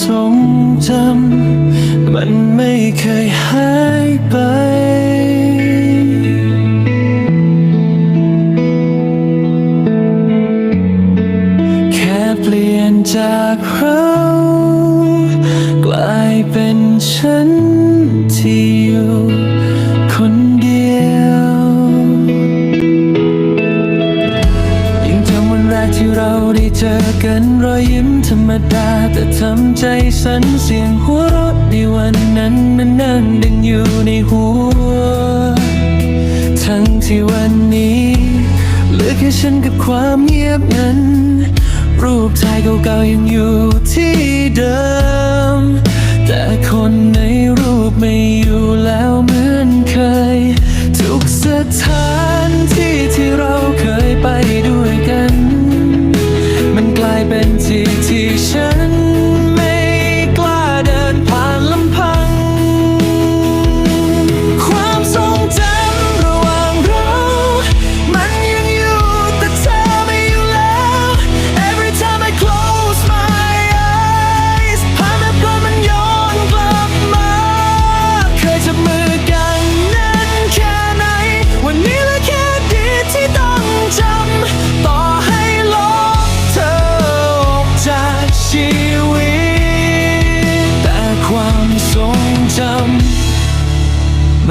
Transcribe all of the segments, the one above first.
ทรงจำมันไม่เคยหายไป แค่เปลี่ยนจากเรา กลายเป็นฉัน เจอกันรอยยิ้มธรรมดา แต่ทำใจสั่นเสียงหัวเราะในวันนั้นนั้นนั่งดังอยู่ในหัว ทั้งที่วันนี้เหลือแค่ฉันกับความเงียบนั้น รูปถ่ายเก่าๆยังอยู่ที่เดิม แต่คนในรูปไม่อยู่แล้วเหมือนเคย ทุกสถานที่ที่เราเคยไปด้วย ที่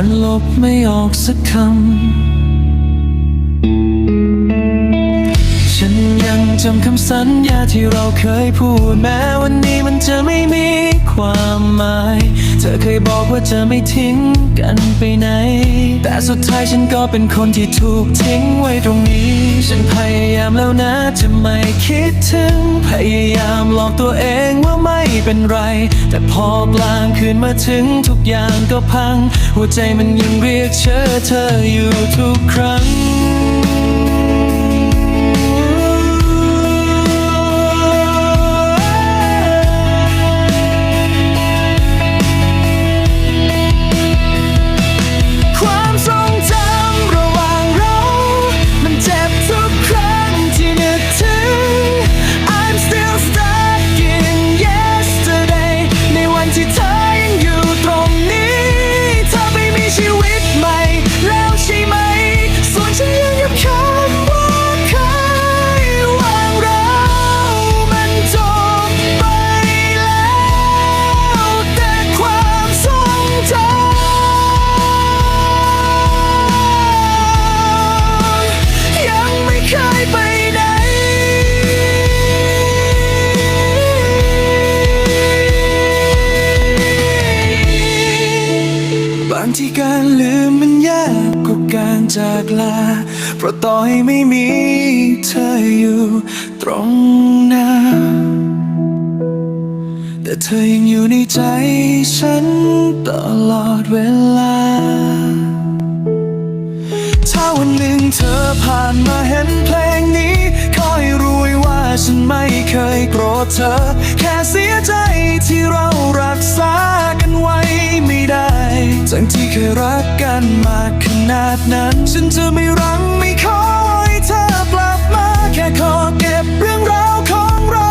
มันลบไม่ออกสักคำ จำคำสัญญาที่เราเคยพูดแม้วันนี้มันจะไม่มีความหมาย เธอเคยบอกว่าจะไม่ทิ้งกันไปไหน แต่สุดท้ายฉันก็เป็นคนที่ถูกทิ้งไว้ตรงนี้ ฉันพยายามแล้วนะจะไม่คิดถึง พยายามหลอกตัวเองว่าไม่เป็นไร แต่พอกลางคืนมาถึงทุกอย่างก็พัง หัวใจมันยังเรียกเชื่อเธออยู่ทุกครั้ง ที่การลืมมันยากกว่าการจากลา เพราะต่อให้ไม่มีเธออยู่ตรงหน้า แต่เธอยังอยู่ในใจฉันตลอดเวลา ถ้าวันหนึ่งเธอผ่านมาเห็นเพลงนี้ขอให้รู้ไว้ว่าฉันไม่เคยโกรธเธอ แค่เสียใจที่เรารักษา ทั้งที่เคยรักกันมากขนาดนั้น ฉันจะไม่รังไม่ขอให้เธอกลับมา แค่ขอเก็บเรื่องราวของเรา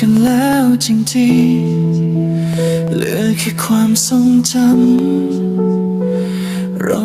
กันแล้วจริงๆเหลือแค่ความทรงจำเรา